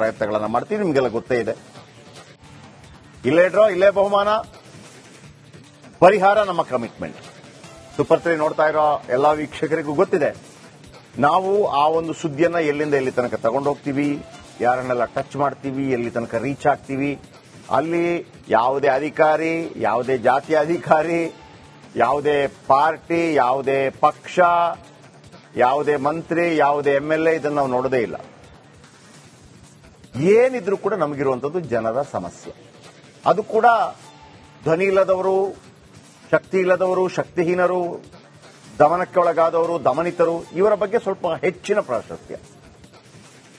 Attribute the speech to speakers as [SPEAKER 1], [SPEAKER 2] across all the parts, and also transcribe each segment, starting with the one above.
[SPEAKER 1] ಪ್ರಯತ್ನಗಳನ್ನ ಮಾಡ್ತೀವಿ, ನಿಮಗೆಲ್ಲ ಗೊತ್ತೇ ಇದೆ. ಇಲ್ಲೇ ಡ್ರಾ ಇಲ್ಲೇ ಬಹುಮಾನ. ಪರಿಹಾರ ನಮ್ಮ ಕಮಿಟ್ಮೆಂಟ್ ಸೂಪರ್ ತ್ರೀ ನೋಡ್ತಾ ಇರೋ ಎಲ್ಲಾ ವೀಕ್ಷಕರಿಗೂ ಗೊತ್ತಿದೆ. ನಾವು ಆ ಒಂದು ಸುದ್ದಿಯನ್ನ ಎಲ್ಲಿಂದ ಎಲ್ಲಿ ತನಕ ತಗೊಂಡು ಹೋಗ್ತೀವಿ, ಯಾರನ್ನೆಲ್ಲ ಟಚ್ ಮಾಡ್ತೀವಿ, ಎಲ್ಲಿ ತನಕ ರೀಚ್ ಆಗ್ತೀವಿ, ಅಲ್ಲಿ ಯಾವುದೇ ಅಧಿಕಾರಿ, ಯಾವುದೇ ಜಾತಿ ಅಧಿಕಾರಿ, ಯಾವುದೇ ಪಾರ್ಟಿ, ಯಾವುದೇ ಪಕ್ಷ, ಯಾವುದೇ ಮಂತ್ರಿ, ಯಾವುದೇ ಎಲ್ ಎ ಇದನ್ನು ನಾವು ನೋಡೋದೇ ಇಲ್ಲ. ಏನಿದ್ರೂ ಕೂಡ ನಮಗಿರುವಂಥದ್ದು ಜನರ ಸಮಸ್ಯೆ. ಅದು ಕೂಡ ಧ್ವನಿ ಇಲ್ಲದವರು, ಶಕ್ತಿ ಇಲ್ಲದವರು, ಶಕ್ತಿಹೀನರು ದಮನಕ್ಕೆ ಒಳಗಾದವರು ದಮನಿತರು, ಇವರ ಬಗ್ಗೆ ಸ್ವಲ್ಪ ಹೆಚ್ಚಿನ ಪ್ರಾಶಸ್ತ್ಯ.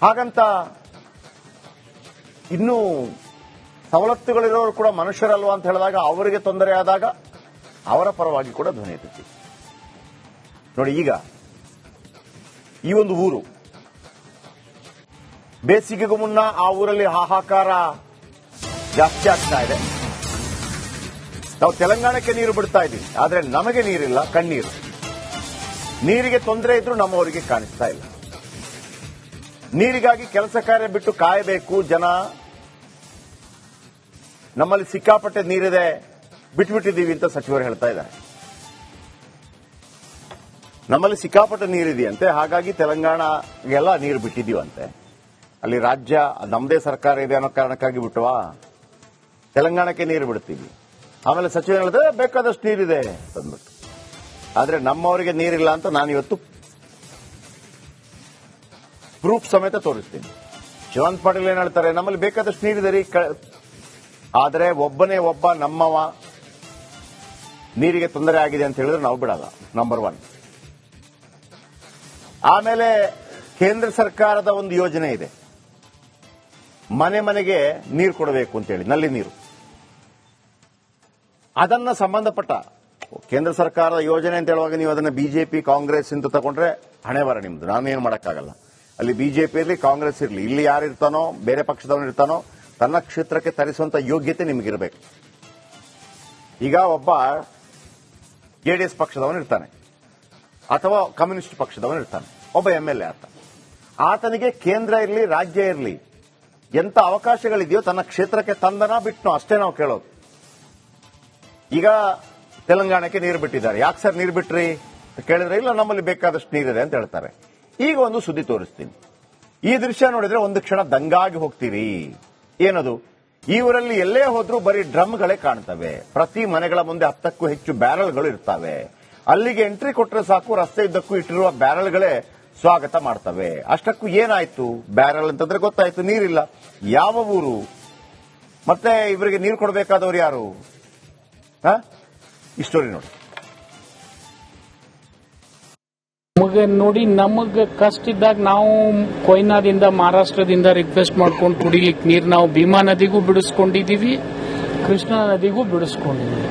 [SPEAKER 1] ಹಾಗಂತ ಇನ್ನೂ ಸವಲತ್ತುಗಳಿರೋರು ಕೂಡ ಮನುಷ್ಯರಲ್ವಾ ಅಂತ ಹೇಳಿದಾಗ ಅವರಿಗೆ ತೊಂದರೆ ಆದಾಗ ಅವರ ಪರವಾಗಿ ಕೂಡ ಧ್ವನಿ ಎತ್ತಿ ನೋಡಿ ಈಗ ಈ ಒಂದು ಊರು ಬೇಸಿಗೆಗೂ ಮುನ್ನ ಆ ಊರಲ್ಲಿ ಹಾಹಾಕಾರ ಜಾಸ್ತಿ ಆಗ್ತಾ ಇದೆ. ನಾವು ತೆಲಂಗಾಣಕ್ಕೆ ನೀರು ಬಿಡ್ತಾ ಇದ್ದೀವಿ. ಆದರೆ ನಮಗೆ ನೀರಿಲ್ಲ, ಕಣ್ಣೀರು. ನೀರಿಗೆ ತೊಂದರೆ ಇದ್ರೂ ನಮ್ಮವರಿಗೆ ಕಾಣಿಸ್ತಾ ಇಲ್ಲ. ನೀರಿಗಾಗಿ ಕೆಲಸ ಕಾರ್ಯ ಬಿಟ್ಟು ಕಾಯಬೇಕು ಜನ. ನಮ್ಮಲ್ಲಿ ಸಿಕ್ಕಾಪಟ್ಟೆ ನೀರಿದೆ, ಬಿಟ್ಬಿಟ್ಟಿದ್ದೀವಿ ಅಂತ ಸಚಿವರು ಹೇಳ್ತಾ ಇದ್ದಾರೆ. ನಮ್ಮಲ್ಲಿ ಸಿಕ್ಕಾಪಟ್ಟೆ ನೀರಿದೆಯಂತೆ, ಹಾಗಾಗಿ ತೆಲಂಗಾಣಗೆಲ್ಲ ನೀರು ಬಿಟ್ಟಿದೀವಂತೆ ಅಲ್ಲಿ ರಾಜ್ಯ ನಮ್ಮದೇ ಸರ್ಕಾರ ಇದೆ ಅನ್ನೋ ಕಾರಣಕ್ಕಾಗಿ ಬಿಟ್ಟವಾ ತೆಲಂಗಾಣಕ್ಕೆ ನೀರು ಬಿಡ್ತೀವಿ. ಆಮೇಲೆ ಸಚಿವ ಹೇಳಿದ್ರೆ ಬೇಕಾದಷ್ಟು ನೀರಿದೆ ಅಂದ್ಬಿಟ್ಟು. ಆದ್ರೆ ನಮ್ಮವರಿಗೆ ನೀರಿಲ್ಲ ಅಂತ ನಾನು ಇವತ್ತು ಪ್ರೂಫ್ ಸಮೇತ ತೋರಿಸ್ತೀನಿ. ಶಿವಂತ್ ಪಾಟೀಲ್ ಏನ್ ಹೇಳ್ತಾರೆ, ನಮ್ಮಲ್ಲಿ ಬೇಕಾದಷ್ಟು ನೀರಿದೆ ರೀ ಆದ್ರೆ ಒಬ್ಬನೇ ಒಬ್ಬ ನಮ್ಮವ ನೀರಿಗೆ ತೊಂದರೆ ಆಗಿದೆ ಅಂತ ಹೇಳಿದ್ರೆ ನಾವು ಬಿಡಲ್ಲ ನಂಬರ್ ಒನ್ ಆಮೇಲೆ ಕೇಂದ್ರ ಸರ್ಕಾರದ ಒಂದು ಯೋಜನೆ ಇದೆ. ಮನೆ ಮನೆಗೆ ನೀರು ಕೊಡಬೇಕು ಅಂತೇಳಿ, ನಲ್ಲಿ ನೀರು. ಅದನ್ನ ಸಂಬಂಧಪಟ್ಟ ಕೇಂದ್ರ ಸರ್ಕಾರದ ಯೋಜನೆ ಅಂತ ಹೇಳುವಾಗ ನೀವು ಅದನ್ನ ಬಿಜೆಪಿ, ಕಾಂಗ್ರೆಸ್ ಅಂತ ತಗೊಂಡ್ರೆ ಹಣೆ ಬರ ನಿಮ್ದು. ನಾನೇನು ಮಾಡೋಕ್ಕಾಗಲ್ಲ. ಅಲ್ಲಿ ಬಿಜೆಪಿ ಇರಲಿ, ಕಾಂಗ್ರೆಸ್ ಇರಲಿ, ಇಲ್ಲಿ ಯಾರು ಇರ್ತಾನೋ, ಬೇರೆ ಪಕ್ಷದವನು ಇರ್ತಾನೋ, ತನ್ನ ಕ್ಷೇತ್ರಕ್ಕೆ ತರಿಸುವಂತ ಯೋಗ್ಯತೆ ನಿಮಗಿರಬೇಕು. ಈಗ ಒಬ್ಬ ಜೆಡಿಎಸ್ ಪಕ್ಷದವನು ಇರ್ತಾನೆ. ಅಥವಾ ಕಮ್ಯುನಿಸ್ಟ್ ಪಕ್ಷದವನು ಇರ್ತಾನೆ. ಒಬ್ಬ ಎಂಎಲ್ಎ ಆತ. ಆತನಿಗೆ ಕೇಂದ್ರ ಇರಲಿ, ರಾಜ್ಯ ಇರಲಿ ಎಂತ ಅವಕಾಶಗಳಿದೆಯೋ ತನ್ನ ಕ್ಷೇತ್ರಕ್ಕೆ ತಂದನ ಬಿಟ್ನೋ ಅಷ್ಟೇ ನಾವು ಕೇಳೋದು. ಈಗ ತೆಲಂಗಾಣಕ್ಕೆ ನೀರು ಬಿಟ್ಟಿದ್ದಾರೆ. ಯಾಕೆ ಸರ್ ನೀರು ಬಿಟ್ರಿ? ಕೇಳಿದ್ರೆ ಇಲ್ಲ, ನಮ್ಮಲ್ಲಿ ಬೇಕಾದಷ್ಟು ನೀರಿದೆ ಅಂತ ಹೇಳ್ತಾರೆ. ಈಗ ಒಂದು ಸುದ್ದಿ ತೋರಿಸ್ತೀನಿ. ಈ ದೃಶ್ಯ ನೋಡಿದ್ರೆ ಒಂದು ಕ್ಷಣ ದಂಗಾಗಿ ಹೋಗ್ತೀರಿ. ಏನದು? ಈ ಊರಲ್ಲಿ ಎಲ್ಲೇ ಹೋದ್ರೂ ಬರೀ ಡ್ರಮ್ಗಳೇ ಕಾಣ್ತವೆ. ಪ್ರತಿ ಮನೆಗಳ ಮುಂದೆ ಹತ್ತಕ್ಕೂ ಹೆಚ್ಚು ಬ್ಯಾರಲ್ಗಳು ಇರ್ತವೆ. ಅಲ್ಲಿಗೆ ಎಂಟ್ರಿ ಕೊಟ್ಟರೆ ಸಾಕು, ರಸ್ತೆ ಇದ್ದಕ್ಕೂ ಇಟ್ಟಿರುವ ಬ್ಯಾರಲ್ಗಳೇ ಸ್ವಾಗತ ಮಾಡ್ತವೆ. ಅಷ್ಟಕ್ಕೂ ಏನಾಯ್ತು? ಬ್ಯಾರಲ್ ಅಂತಂದ್ರೆ ಗೊತ್ತಾಯ್ತು, ನೀರಿಲ್ಲ. ಯಾವ ಊರು? ಮತ್ತೆ ಇವರಿಗೆ ನೀರು ಕೊಡಬೇಕಾದವ್ರು ಯಾರು? ಈ ಸ್ಟೋರಿ ನೋಡಿ.
[SPEAKER 2] ನಮಗೆ ನೋಡಿ, ನಮಗೆ ಕಷ್ಟ ಇದ್ದಾಗ ನಾವು ಕೊಯ್ನಾದಿಂದ, ಮಹಾರಾಷ್ಟ್ರದಿಂದ ರಿಕ್ವೆಸ್ಟ್ ಮಾಡ್ಕೊಂಡು ಕುಡಿಲಿಕ್ಕೆ ನೀರು ನಾವು ಭೀಮಾ ನದಿಗೂ ಬಿಡಿಸ್ಕೊಂಡಿದೀವಿ ಕೃಷ್ಣಾ ನದಿಗೂ ಬಿಡಿಸ್ಕೊಂಡಿದೀವಿ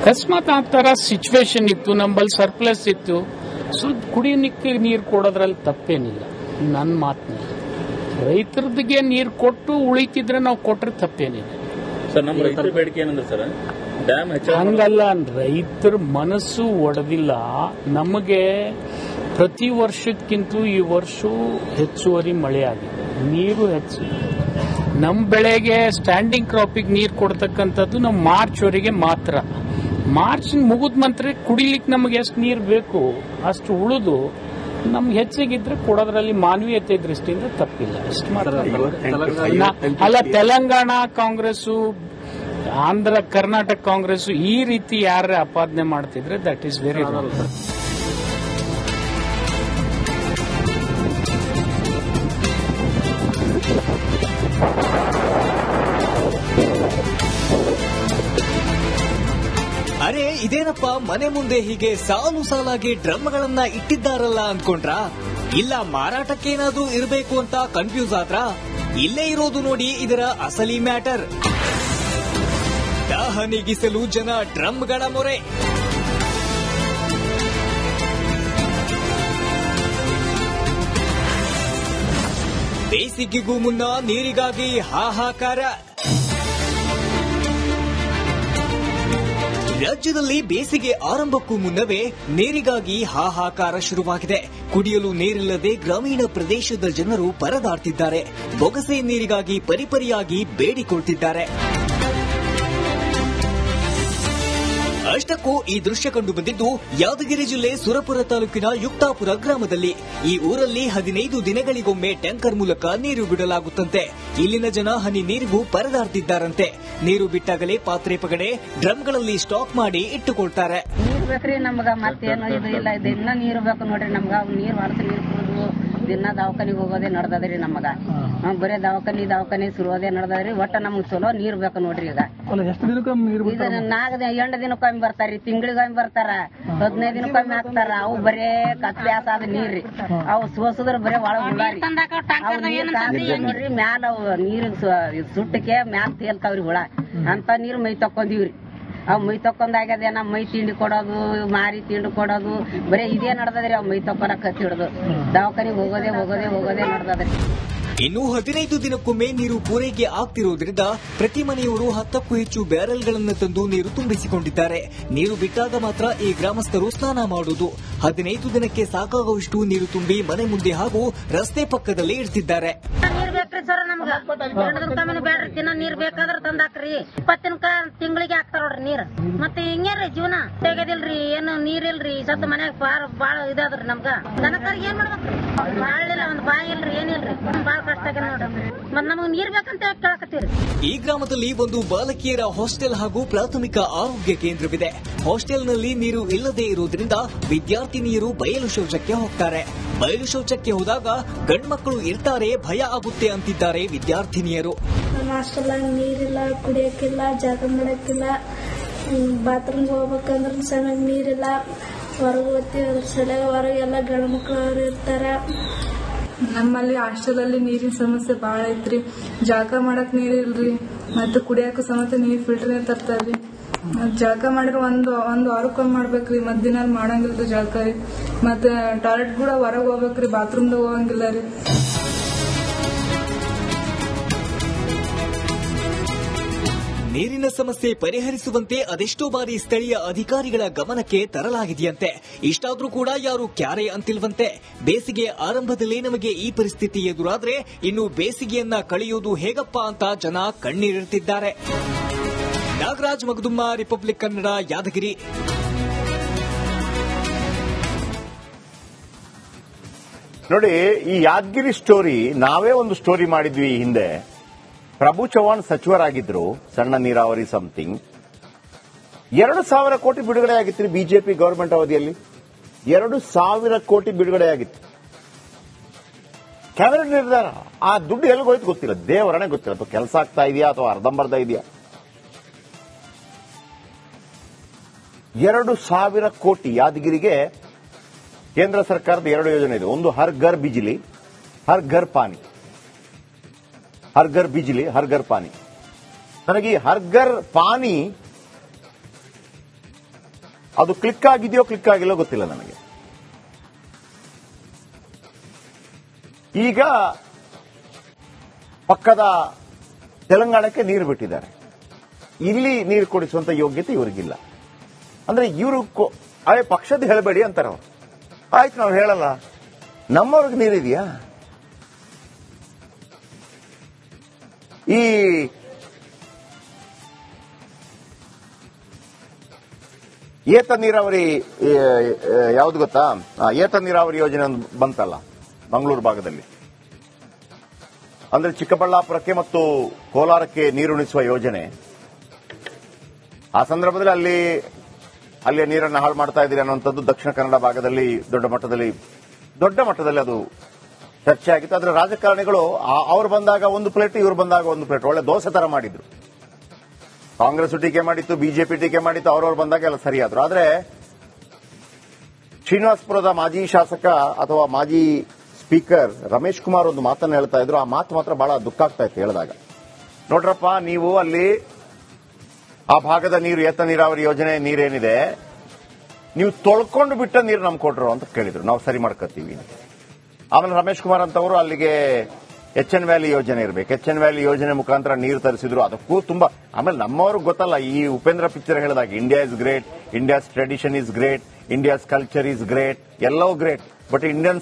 [SPEAKER 2] ಅಕಸ್ಮಾತ್ ಆ ತರ ಸಿಚುವೇಶನ್ ಇತ್ತು ನಮ್ಮಲ್ಲಿ ಸರ್ಪ್ಲಸ್ ಇತ್ತು. ಸೊ ಕುಡಿಯಲಿಕ್ಕೆ ನೀರು ಕೊಡೋದ್ರಲ್ಲಿ ತಪ್ಪೇನಿಲ್ಲ. ನನ್ನ ಮಾತಿನಲ್ಲಿ ರೈತರದಿಗೆ ನೀರು ಕೊಟ್ಟು ಉಳಿತಿದ್ರೆ ನಾವು ಕೊಟ್ಟರೆ ತಪ್ಪೇನಿಲ್ಲ.
[SPEAKER 3] ಸರ್ ನಮ್ಮ ರೈತರ ಬೇಡಿಕೆ ಏನಂದ್ರೆ ಸರ್ ಡ್ಯಾಮ್
[SPEAKER 2] ಹಂಗಲ್ಲ ರೈತರ ಮನಸ್ಸು ಒಡೆದಿಲ್ಲ. ನಮಗೆ ಪ್ರತಿ ವರ್ಷಕ್ಕಿಂತ ಈ ವರ್ಷ ಹೆಚ್ಚುವರಿ ಮಳೆ ಆಗಿದೆ. ನೀರು ಹೆಚ್ಚು. ನಮ್ಮ ಬೆಳೆಗೆ ಸ್ಟ್ಯಾಂಡಿಂಗ್ ಕ್ರಾಪಿಗೆ ನೀರು ಕೊಡ್ತಕ್ಕಂಥದ್ದು ನಮ್ಮ ಮಾರ್ಚ್ವರೆಗೆ ಮಾತ್ರ. ಮಾರ್ಚ್ ಮುಗಿದ ನಂತರ ಕುಡಿಲಿಕ್ಕೆ ನಮಗೆ ಎಷ್ಟು ನೀರು ಬೇಕು ಅಷ್ಟು ಉಳಿದು ನಮ್ಗೆ ಹೆಚ್ಚಿಗಿದ್ರೆ ಕೊಡೋದ್ರಲ್ಲಿ ಮಾನವೀಯತೆ ದೃಷ್ಟಿಯಿಂದ ತಪ್ಪಿಲ್ಲ. ಮಾತ್ರ ಅಲ್ಲ ತೆಲಂಗಾಣ ಕಾಂಗ್ರೆಸ್ ಆಂಧ್ರ ಕರ್ನಾಟಕ ಕಾಂಗ್ರೆಸ್ ಈ ರೀತಿ ಯಾರ ಅಪಾದನೆ ಮಾಡ್ತಿದ್ರೆ ದಟ್ ಈಸ್ ವೆರಿ ರಾಂಗ್
[SPEAKER 4] ಅರೆ, ಇದೇನಪ್ಪ, ಮನೆ ಮುಂದೆ ಹೀಗೆ ಸಾಲು ಸಾಲಾಗಿ ಡ್ರಮ್ಗಳನ್ನ ಇಟ್ಟಿದ್ದಾರಲ್ಲ ಅನ್ಕೊಂಡ್ರ? ಇಲ್ಲ, ಮಾರಾಟಕ್ಕೇನಾದ್ರೂ ಇರಬೇಕು ಅಂತ ಕನ್ಫ್ಯೂಸ್ ಆದ್ರ? ಇಲ್ಲೇ ಇರೋದು ನೋಡಿ ಇದರ ಅಸಲಿ ಮ್ಯಾಟರ್. ದಾಹ ನೀಗಿಸಲು ಜನ ಡ್ರಮ್ಗಳ ಮೊರೆ. ಬೇಸಿಗೆಗೂ ಮುನ್ನ ನೀರಿಗಾಗಿ ಹಾಹಾಕಾರ. ರಾಜ್ಯದಲ್ಲಿ ಬೇಸಿಗೆ ಆರಂಭಕ್ಕೂ ಮುನ್ನವೇ ನೀರಿಗಾಗಿ ಹಾಹಾಕಾರ ಶುರುವಾಗಿದೆ. ಕುಡಿಯಲು ನೀರಿಲ್ಲದೆ ಗ್ರಾಮೀಣ ಪ್ರದೇಶದ ಜನರು ಪರದಾಡ್ತಿದ್ದಾರೆ. ಬೊಗಸೆ ನೀರಿಗಾಗಿ ಪರಿಪರಿಯಾಗಿ ಬೇಡಿಕೊಳ್ತಿದ್ದಾರೆ. ಅಷ್ಟಕ್ಕೂ ಈ ದೃಶ್ಯ ಕಂಡು ಬಂದಿದ್ದು ಯಾದಗಿರಿ ಜಿಲ್ಲೆ ಸುರಪುರ ತಾಲೂಕಿನ ಯುಕ್ತಾಪುರ ಗ್ರಾಮದಲ್ಲಿ. ಈ ಊರಲ್ಲಿ ಹದಿನೈದು ದಿನಗಳಿಗೊಮ್ಮೆ ಟ್ಯಾಂಕರ್ ಮೂಲಕ ನೀರು ಬಿಡಲಾಗುತ್ತಂತೆ. ಇಲ್ಲಿನ ಜನ ಹನಿ ನೀರಿಗೂ ಪರದಾಡ್ತಿದ್ದಾರಂತೆ. ನೀರು ಬಿಟ್ಟಾಗಲೇ ಪಾತ್ರೆ ಪಗಡೆ, ಡ್ರಮ್ಗಳಲ್ಲಿ ಸ್ಟಾಕ್ ಮಾಡಿ ಇಟ್ಟುಕೊಳ್ತಾರೆ.
[SPEAKER 5] ನೀರು ಬೇಕ್ರಿ ನಮ್ಗ ಮತ್ತೇನು ಇದು ಇಲ್ಲ ದಿನ ನೀರು ಬೇಕು ನೋಡ್ರಿ ನಮ್ಗ ನೀರು ಹೊಲಸ ನೀರ್ ದಿನ ದವಾಖಾನಿಗೆ ಹೋಗೋದೇ ನಡ್ದದ್ರಿ ನಮಗ. ಹ್ಮ್, ಬರೇ ದವಾಖಾನಿ ದವಾಖಾನಿ ಸುರುವುದೇ ನಡ್ದದ್ರಿ ಒಟ್ಟ ನಮ್ಗ್ ಚಲೋ ನೀರ್ ಬೇಕು ನೋಡ್ರಿ ಈಗ.
[SPEAKER 6] ಎಷ್ಟು ದಿನಕ್ಕೆ ನೀರು
[SPEAKER 5] ಇದು ನಾಲ್ಕು ದಿನ ಎಂಟು ದಿನಕ್ಕೊಮ್ಮೆ ಬರ್ತಾರಿ ತಿಂಗಳಿಗೊಮ್ಮೆ ಬರ್ತಾರ ಹದಿನೈದು ದಿನಕ್ಕೊಮ್ಮೆ ಹಾಕ್ತಾರ ಅವು ಬರೇ ಕತ್ಬ್ಯಾಸ ಅದ ನೀರ್ರಿ. ಅವು ಸೋಸದ್ರ ಬರೇ ಒಳಗ್ ಹುಳಾರಿ ಅವು ನೀರ್ ಕಾದ್ರಿ ನೋಡ್ರಿ ಮ್ಯಾಲ ಅವು ನೀರ್ ಸುಟ್ಟಕ್ಕೆ ಮ್ಯಾಲ ತೇಲ್ತಾವ್ರಿ ಹುಳ. ಅಂತ ನೀರ್ ಮೈ ತಕ್ಕೊಂದಿವ್ರಿ. ಅವ್ ಮೈ ತಕ್ಕೊಂದಾಗ್ಯದ ನಮ್ ಮೈ ತಿಂಡಿ ಕೊಡೋದು, ಮಾರಿ ತಿಂಡಿ ಕೊಡೋದು, ಬರೇ ಇದೇ ನಡ್ದದ್ರಿ ಅವ್ ಮೈ ತಕ್ಕೊಂಡ ಕತ್ತಿ ಹಿಡ್ದು. ದವಾಖಾನಿಗೆ ಹೋಗೋದೇ ಹೋಗೋದೇ ಹೋಗೋದೇ ನಡ್ದದ್ರಿ.
[SPEAKER 4] ಇನ್ನು ಹದಿನೈದು ದಿನಕ್ಕೊಮ್ಮೆ ನೀರು ಪೂರೈಕೆ ಆಗ್ತಿರುವುದರಿಂದ ಪ್ರತಿ ಮನೆಯವರು ಹತ್ತಕ್ಕೂ ಹೆಚ್ಚು ಬ್ಯಾರೆಲ್ಗಳನ್ನು ತಂದು ನೀರು ತುಂಬಿಸಿಕೊಂಡಿದ್ದಾರೆ. ನೀರು ಬಿಟ್ಟಾಗ ಮಾತ್ರ ಈ ಗ್ರಾಮಸ್ಥರು ಸ್ನಾನ ಮಾಡುವುದು ಹದಿನೈದು ದಿನಕ್ಕೆ ಸಾಕಾಗುವಷ್ಟು ನೀರು ತುಂಬಿ ಮನೆ ಮುಂದೆ ಹಾಗೂ ರಸ್ತೆ ಪಕ್ಕದಲ್ಲಿ ಇಡ್ತಿದ್ದಾರೆ
[SPEAKER 5] ಬೇಕ್ರಿ ಸರ್ ನಮ್ಗ. ಎರಡು ತಿನ್ನ ನೀರ್ ಬೇಕಾದ್ರ ತಂದಾಕ್ರಿ. ಇಪ್ಪತ್ತಿನಕ ತಿಂಗಳಿಗೆ ಹಾಕ್ತಾರ ನೋಡ್ರಿ ನೀರ್. ಮತ್ತೆ ಹಿಂಗೇರಿ ಜೀವನ? ತೆಗದಿಲ್ರಿ ಏನು ನೀರ್ ಇಲ್ರಿ ಸತ್ ಮನ್ಯಾಗ ಬಾಳ ಬಾಳ ಇದಾದ್ರಿ ನಮ್ಗ. ದನಕರಿಗೆ ಏನ್ ಮಾಡ್ಬೇಕ್ರಿ? ಬಾಳಿಲ್ಲ ಒಂದ್ ಬಾಯಿ ಇಲ್ರಿ ಏನಿಲ್ರಿ ಬಾಳ ಕಷ್ಟ ಆಗ್ಯದ ನೋಡ್ರಿ. ಮತ್ ನಮಗ್ ನೀರ್ ಬೇಕಂತ ಕೇಳಕತ್ತೀರಿ?
[SPEAKER 4] ಈ ಗ್ರಾಮದಲ್ಲಿ ಒಂದು ಬಾಲಕಿಯರ ಹಾಸ್ಟೆಲ್ ಹಾಗೂ ಪ್ರಾಥಮಿಕ ಆರೋಗ್ಯ ಕೇಂದ್ರವಿದೆ. ಹಾಸ್ಟೆಲ್ನಲ್ಲಿ ನೀರು ಇಲ್ಲದೆ ಇರುವುದರಿಂದ ವಿದ್ಯಾರ್ಥಿನಿಯರು ಬಯಲು ಶೌಚಕ್ಕೆ ಹೋಗ್ತಾರೆ. ಬಯಲು ಶೌಚಕ್ಕೆ ಹೋದಾಗ ಗಂಡ್ಮಕ್ಕಳು ಇರ್ತಾರೆ ಭಯ ಆಗುತ್ತೆ ಅಂತಿದ್ದಾರೆ ವಿದ್ಯಾರ್ಥಿನಿಯರು.
[SPEAKER 7] ನಮ್ಮ ಹಾಸ್ಟೆಲ್ನಾಗ ನೀರಿಲ್ಲ ಕುಡಿಯಕ್ಕಿಲ್ಲ ಜಾಗ ಮಾಡಕ್ಕಿಲ್ಲ. ಬಾತ್ರೂಮ್ ಹೋಗ್ಬೇಕಂದ್ರೆ ಚೆನ್ನಾಗಿ ನೀರಿಲ್ಲ. ಹೊರಗೆ ಹೋಗ್ತೀವಿ ಅದ್ರ ಸಲುವಾಗಿ ಹೊರಗೆಲ್ಲ ಗಂಡು ಮಕ್ಕಳು ಅವ್ರು ಇರ್ತಾರೆ.
[SPEAKER 8] ನಮ್ಮಲ್ಲಿ ಹಾಸ್ಟೆಲಲ್ಲಿ ನೀರಿನ ಸಮಸ್ಯೆ ಭಾಳ ಐತ್ರಿ. ಜಾಗ ಮಾಡಕ್ ನೀರ್ ಇಲ್ರಿ ಮತ್ತೆ ಕುಡಿಯಕ್ಕೂ ಸಮೇತ ನೀರು ಫಿಲ್ಟರ್ ತರ್ತಾರ್ರಿ. ಜಳಕ ಮಾಡಿದ್ರೆ ಒಂದು ಒಂದು ವಾರಕ್ಕೊಮ್ಮೆ ಮಾಡ್ಬೇಕ್ರಿ ಮತ್ ದಿನ ಮಾಡಂಗಿಲ್ರಿ ಜಳಕ ರೀ ಮತ್ತೆ ಟಾಯ್ಲೆಟ್ ಕೂಡ ಹೊರಗೆ ಹೋಗ್ಬೇಕ್ರಿ ಬಾತ್ರೂಮ್ದಾಗ ಹೋಗಂಗಿಲ್ಲ ರೀ.
[SPEAKER 4] ನೀರಿನ ಸಮಸ್ಯೆ ಪರಿಹರಿಸುವಂತೆ ಅದೆಷ್ಟೋ ಬಾರಿ ಸ್ಥಳೀಯ ಅಧಿಕಾರಿಗಳ ಗಮನಕ್ಕೆ ತರಲಾಗಿದೆಯಂತೆ. ಇಷ್ಟಾದ್ರೂ ಕೂಡ ಯಾರು ಕ್ಯಾರೆ ಅಂತಿಲ್ವಂತೆ. ಬೇಸಿಗೆ ಆರಂಭದಲ್ಲಿ ನಮಗೆ ಈ ಪರಿಸ್ಥಿತಿ ಎದುರಾದ್ರೆ ಇನ್ನು ಬೇಸಿಗೆಯನ್ನ ಕಳೆಯುವುದು ಹೇಗಪ್ಪ ಅಂತ ಜನ ಕಣ್ಣೀರಿಡ್ತಿದ್ದಾರೆ. ನಾಗರಾಜ್ ಮಗದುಮ್ಮ, ರಿಪಬ್ಲಿಕ್ ಕನ್ನಡ, ಯಾದಗಿರಿ.
[SPEAKER 1] ನೋಡಿ, ಈ ಯಾದಗಿರಿ ಸ್ಟೋರಿ, ನಾವೇ ಒಂದು ಸ್ಟೋರಿ ಮಾಡಿದ್ವಿ ಹಿಂದೆ. ಪ್ರಭು ಚವ್ಹಾಣ್ ಸಚಿವರಾಗಿದ್ರು, ಸಣ್ಣ ನೀರಾವರಿ ಸಮಥಿಂಗ್ ಎರಡು ಸಾವಿರ ಕೋಟಿ ಬಿಡುಗಡೆ ಆಗಿತ್ತು ಬಿಜೆಪಿ ಗೌರ್ಮೆಂಟ್ ಅವಧಿಯಲ್ಲಿ. ಎರಡು ಸಾವಿರ ಕೋಟಿ ಬಿಡುಗಡೆ ಆಗಿತ್ತು. ಕ್ಯಾಬಿನೆಟ್ ನಿರ್ಧಾರ. ಆ ದುಡ್ಡು ಎಲ್ಲಿಗೆ ಹೋಯ್ತು ಗೊತ್ತಿಲ್ಲ. ದೇವರನೇ ಗೊತ್ತಿಲ್ಲ. ಅಥವಾ ಕೆಲಸ ಆಗ್ತಾ ಇದೆಯಾ ಅಥವಾ ಅರ್ಧಂಬರ್ಧ ಇದೆಯಾ? ಎರಡು ಸಾವಿರ ಕೋಟಿ ಯಾದಗಿರಿಗೆ ಕೇಂದ್ರ ಸರ್ಕಾರದ ಎರಡು ಯೋಜನೆ ಇದೆ. ಒಂದು ಹರ್ ಘರ್ ಬಿಜಿಲಿ ಹರ್ ಘರ್ ಪಾನಿ. ಹರ್ ಘರ್ ಬಿಜಿಲಿ ಹರ್ ಘರ್ ಪಾನಿ. ನನಗೆ ಈ ಹರ್ ಘರ್ ಪಾನಿ ಅದು ಕ್ಲಿಕ್ ಆಗಿದೆಯೋ ಕ್ಲಿಕ್ ಆಗಿಲ್ಲೋ ಗೊತ್ತಿಲ್ಲ ನನಗೆ. ಈಗ ಪಕ್ಕದ ತೆಲಂಗಾಣಕ್ಕೆ ನೀರು ಬಿಟ್ಟಿದ್ದಾರೆ. ಇಲ್ಲಿ ನೀರು ಕೊಡಿಸುವಂತ ಯೋಗ್ಯತೆ ಇವರಿಗಿಲ್ಲ. ಅಂದ್ರೆ ಇವರು ಅದೇ ಪಕ್ಷದ ಹೇಳಬೇಡಿ ಅಂತಾರೆ ಆಯ್ತು ನಾವು ಹೇಳಲ್ಲ. ನಮ್ಮವ್ರಿಗೆ ನೀರಿದೆಯಾ? ಈ ಏತ ನೀರಾವರಿ ಯಾವ್ದು ಗೊತ್ತಾ? ಏತ ನೀರಾವರಿ ಯೋಜನೆ ಒಂದು ಬಂತಲ್ಲ, ಮಂಗಳೂರು ಭಾಗದಲ್ಲಿ. ಅಂದ್ರೆ ಚಿಕ್ಕಬಳ್ಳಾಪುರಕ್ಕೆ ಮತ್ತು ಕೋಲಾರಕ್ಕೆ ನೀರುಣಿಸುವ ಯೋಜನೆ. ಆ ಸಂದರ್ಭದಲ್ಲಿ ಅಲ್ಲಿ ಅಲ್ಲಿಯ ನೀರನ್ನು ಹಾಳು ಮಾಡ್ತಾ ಇದ್ದೀರಿ ಅನ್ನುವಂಥದ್ದು ದಕ್ಷಿಣ ಕನ್ನಡ ಭಾಗದಲ್ಲಿ ದೊಡ್ಡ ಮಟ್ಟದಲ್ಲಿ ದೊಡ್ಡ ಮಟ್ಟದಲ್ಲಿ ಅದು ಚರ್ಚೆ ಆಗಿತ್ತು ಆದ್ರೆ ರಾಜಕಾರಣಿಗಳು ಅವರು ಬಂದಾಗ ಒಂದು ಪ್ಲೇಟ್, ಇವ್ರು ಬಂದಾಗ ಒಂದು ಪ್ಲೇಟ್. ಒಳ್ಳೆ ದೋಸೆ ತರ ಮಾಡಿದ್ರು. ಕಾಂಗ್ರೆಸ್ ಟೀಕೆ ಮಾಡಿತ್ತು, ಬಿಜೆಪಿ ಟೀಕೆ ಮಾಡಿತ್ತು, ಅವ್ರವ್ರು ಬಂದಾಗ ಎಲ್ಲ ಸರಿಯಾದ್ರು. ಆದ್ರೆ ಶ್ರೀನಿವಾಸಪುರದ ಮಾಜಿ ಶಾಸಕ ಅಥವಾ ಮಾಜಿ ಸ್ಪೀಕರ್ ರಮೇಶ್ ಕುಮಾರ್ ಒಂದು ಮಾತನ್ನು ಹೇಳ್ತಾ ಇದ್ರು. ಆ ಮಾತು ಮಾತ್ರ ಬಹಳ ದುಃಖ ಆಗ್ತಾ ಇತ್ತು ಹೇಳಿದಾಗ. ನೋಡ್ರಪ್ಪ, ನೀವು ಅಲ್ಲಿ ಆ ಭಾಗದ ನೀರು ಎತ್ತ ನೀರಾವರಿ ಯೋಜನೆ ನೀರೇನಿದೆ? ನೀವು ತೊಳ್ಕೊಂಡು ಬಿಟ್ಟ ನೀರು ನಮ್ ಕೊಟ್ರು ಅಂತ ಕೇಳಿದ್ರು. ನಾವು ಸರಿ ಮಾಡ್ಕೋತೀವಿ ಆಮೇಲೆ ರಮೇಶ್ ಕುಮಾರ್ ಅಂತವರು ಅಲ್ಲಿಗೆ ಎಚ್ ಎನ್ ವ್ಯಾಲಿ ಯೋಜನೆ ಇರಬೇಕು. ಎಚ್ ಎನ್ ವ್ಯಾಲಿ ಯೋಜನೆ ಮುಖಾಂತರ ನೀರು ತರಿಸಿದ್ರು. ಅದಕ್ಕೂ ತುಂಬಾ, ಆಮೇಲೆ ನಮ್ಮವ್ರಿಗೆ ಗೊತ್ತಲ್ಲ, ಈ ಉಪೇಂದ್ರ ಪಿಕ್ಚರ್ ಹೇಳಿದಾಗ India is great India's tradition is great India's culture is great ಎಲ್ಲವೂ ಗ್ರೇಟ್ ಬಟ್ ಇಂಡಿಯನ್ಸ್